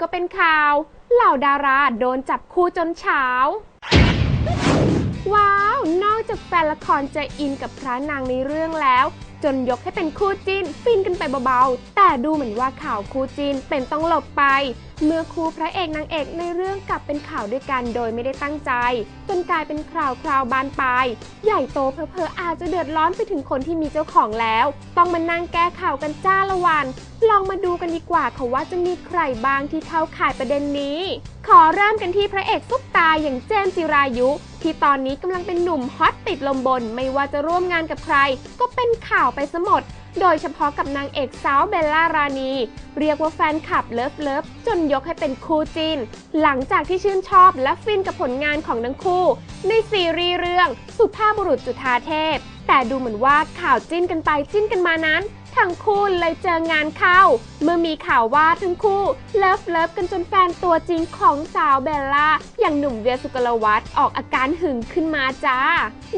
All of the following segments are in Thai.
ก็เป็นข่าว เหล่าดาราโดนจับคู่จนเช้า ว้าว นอกจากแฟนละครจะอินกับพระนางในเรื่องแล้ว จนยกให้เป็นคู่จิ้น ฟินกันไปเบาๆ แต่ดูเหมือนว่าข่าวคู่จิ้นเป็นต้องหลบไป เมื่อคู่พระเอกนางเอกในเรื่องกลับเป็นข่าวด้วยกันโดยไม่ได้ตั้งใจ จนกลายเป็นข่าวคราวบานปลาย ใหญ่โตเพอๆอาจจะเดือดร้อนไปถึงคนที่มีเจ้าของแล้ว ต้องมานั่งแก้ข่าวกันจ้าละวัน ลองมาดูกันดีกว่าค่ะว่าจะมีใครบ้างที่เข้าข่ายประเด็นนี้ ขอเริ่มกันที่พระเอกซุปตาอย่างเจมส์จิรายุ ที่ตอนนี้กำลังเป็นหนุ่มฮอตติดลมบน ไม่ว่าจะร่วมงานกับใคร ก็เป็นข่าวไปซะหมด โดยเฉพาะกับนางเอกสาวเบลล่ารานี เรียกว่าแฟนคลับเลิฟเลิฟจนยกให้เป็นคู่จิน หลังจากที่ชื่นชอบและฟินกับผลงานของทั้งคู่ ในซีรีส์เรื่องสุภาพบุรุษจุธาเทพ แต่ดูเหมือนว่าข่าวจิ้นกันไปจิ้นกันมานั้น ทั้งคู่เลยเจองานเข้า เมื่อมีข่าวว่าทั้งคู่เลิฟเลิฟกันจนแฟนตัวจริงของสาวเบลล่า อย่างหนุ่มเวียสุกลวัฒน์ออกอาการหึงขึ้นมาจ้า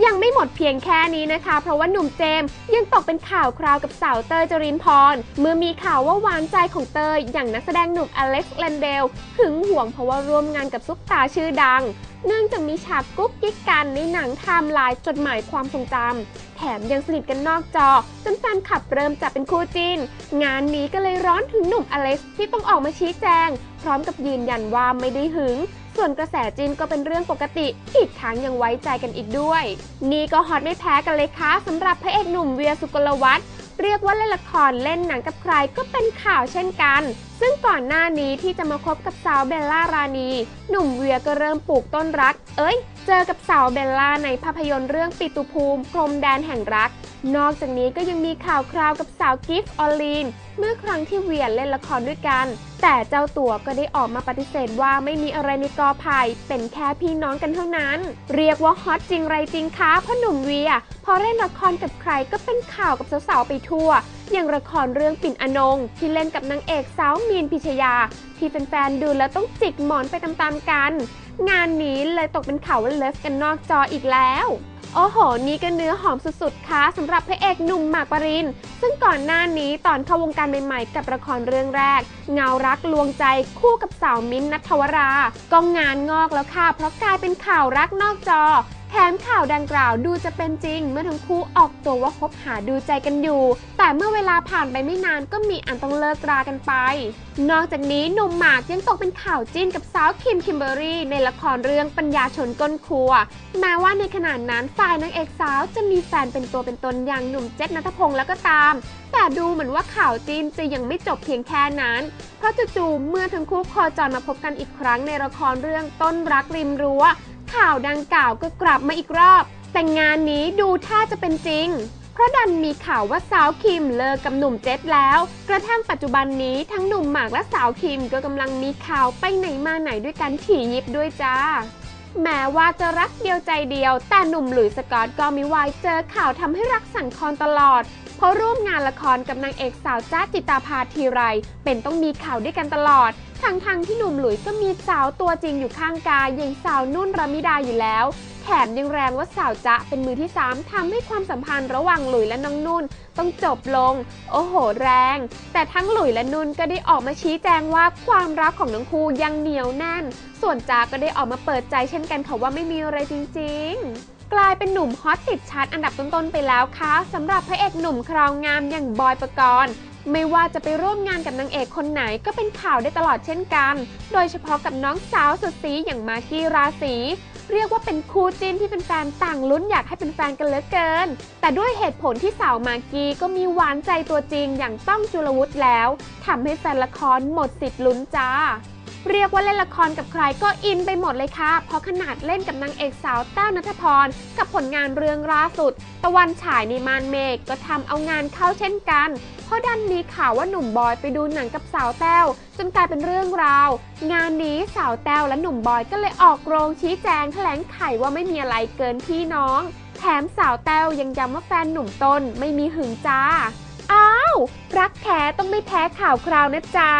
ยังไม่หมดเพียงแค่นี้นะคะ เพราะว่าหนุ่มเจมส์ยังตกเป็นข่าวคราวกับสาวเตยจรินพร เมื่อมีข่าวว่าหวานใจของเตยอย่างนักแสดงหนุ่มอเล็กซ์แลนเดลหึงหวงเพราะว่าร่วมงานกับซุปตาชื่อดัง เนื่องจากมีฉากกุ๊กกิ๊กกันในหนังไทม์ไลน์จดหมายความทรงจำ มยังสนิทกันนอกจอ จนแฟนคลับเริ่มจับเป็นคู่จิ้น งานนี้ก็เลยร้อนถึงหนุ่มอเล็กซ์ที่ต้องออกมาชี้แจง พร้อมกับยืนยันว่าไม่ได้หึง ส่วนกระแสจินก็เป็นเรื่องปกติ อีกทั้งยังไว้ใจกันอีกด้วย นี่ก็ฮอตไม่แพ้กันเลยค่ะสำหรับพระเอกหนุ่มเวียสุกลวัฒน์ เรียกว่าเล่นละครเล่นหนังกับใครก็เป็นข่าวเช่นกัน ซึ่งก่อนหน้านี้ที่จะมาคบกับสาวเบลล่ารานี หนุ่มเวียก็เริ่มปลูกต้นรัก เอ้ย เจอกับสาวเบลล่าในภาพยนตร์เรื่องปิตุภูมิ พรมแดนแห่งรัก นอกจากนี้ก็ยังมีข่าวคราวกับสาวกิฟต์ออลีน เมื่อครั้งที่เวียเล่นละครด้วยกัน แต่เจ้าตัวก็ได้ออกมาปฏิเสธว่าไม่มีอะไรในกอไผ่เป็นแค่พี่น้องกันเท่านั้น เรียกว่าฮอตจริงไรจริงคะเพราะหนุ่มเวีย พอเล่นละครกับใครก็เป็นข่าวกับสาวๆไปทั่ว อย่างละครเรื่องปิ่นอนง ที่เล่นกับนางเอกสาวมีนพิชยา ที่แฟนๆดูแล้วต้องจิกหมอนไปตามๆกัน งานนี้เลยตกเป็นข่าวเลิฟกันนอกจออีกแล้ว โอ้โห นี่ก็เนื้อหอมสุดๆ ค่ะสำหรับพระเอกหนุ่มหมากปริน ซึ่งก่อนหน้านี้ตอนเข้าวงการใหม่ๆ กับละครเรื่องแรก เงารักลวงใจคู่กับสาวมิ้นท์นัทวรา ก็งานงอกแล้วค่ะ เพราะกลายเป็นข่าวรักนอกจอ ถมข่าวดังกล่าวดูจะเป็นจริง เมื่อทั้งคู่ออกตัวว่าคบหาดูใจกันอยู่ แต่เมื่อเวลาผ่านไปไม่นานก็มีอันต้องเลิกรากันไป นอกจากนี้หนุ่มหมากยังตกเป็นข่าวจิ้นกับสาวคิมคิมเบอรี่ในละครเรื่องปัญญาชนก้นครัว แม้ว่าในขณะนั้นฝ่ายนางเอกสาวจะมีแฟนเป็นตัวเป็นตนอย่างหนุ่มเจษนัทพงศ์แล้วก็ตาม แต่ดูเหมือนว่าข่าวจีนจะยังไม่จบเพียงแค่นั้น เพราะจู่ๆเมื่อทั้งคู่โคจรมาพบกันอีกครั้งในละครเรื่องต้นรักริมรั้ว ข่าวดังกล่าวก็กลับมาอีกรอบ แต่งานนี้ดูท่าจะเป็นจริง เพราะดันมีข่าวว่าสาวคิมเลิกกับหนุ่มเจษแล้ว กระทั่งปัจจุบันนี้ทั้งหนุ่มหมากและสาวคิมก็กำลังมีข่าวไปไหนมาไหนด้วยกันถี่ยิบด้วยจ้าแม้ว่าจะรักเดียวใจเดียว แต่หนุ่มหลุยสกอตก็ม่วายเจอข่าวทำให้รักสั่นคลอนตลอด เพราะร่วมงานละครกับนางเอกสาวจ้าจิตาภาทีไร เป็นต้องมีข่าวด้วยกันตลอด ทั้งทงๆที่หนุ่มหลุยก็มีสาวตัวจริงอยู่ข้างกายอย่างสาวนุ่นรมิดาอยู่แล้ว แถมยังแรงว่าสาวจ๊ะเป็นมือที่ 3ทำให้ความสัมพันธ์ระหว่างหลุยและน้องนุ่น ต้องจบลง โอ้โหแรง แต่ทั้งหลุยและนุ่นก็ได้ออกมาชี้แจงว่าความรักของทั้งคู่ยังเหนียวแน่น ส่วนจ๊ะก็ได้ออกมาเปิดใจเช่นกันค่ะว่าไม่มีอะไรจริง ๆ กลายเป็นหนุ่มฮอตติดชาร์ตอันดับต้นๆไปแล้วค่ะสำหรับพระเอกหนุ่มคราวงามอย่างบอยปกรณ์ไม่ว่าจะไปร่วมงานกับนางเอกคนไหนก็เป็นข่าวได้ตลอดเช่นกัน โดยเฉพาะกับน้องสาวสุดสีอย่างมากกี้ราศีเรียกว่าเป็นคู่จิ้นที่เป็นแฟนต่างลุ้นอยากให้เป็นแฟนกันเหลือเกิน แต่ด้วยเหตุผลที่สาวมากกี้ก็มีหวานใจตัวจริงอย่างต้องจุลวุฒิแล้วทำให้แฟนละครหมดสิทธิ์ลุ้นจ้า เรียกว่าเล่นละครกับใครก็อินไปหมดเลยค่ะ เพราะขนาดเล่นกับนางเอกสาวแต้วนัทพร กับผลงานเรื่องล่าสุด ตะวันฉายในมานเมฆก็ทำเอางานเข้าเช่นกัน เพราะดันมีข่าวว่าหนุ่มบอยไปดูหนังกับสาวแต้วจนกลายเป็นเรื่องราว งานนี้สาวแต้วและหนุ่มบอยก็เลยออกโรงชี้แจงแถลงไขว่าไม่มีอะไรเกินพี่น้อง แถมสาวแต้วยังย้ำว่าแฟนหนุ่มต้นไม่มีหึงจ้า อ้าว รักแท้ต้องไม่แพ้ข่าวคราวนะจ๊ะ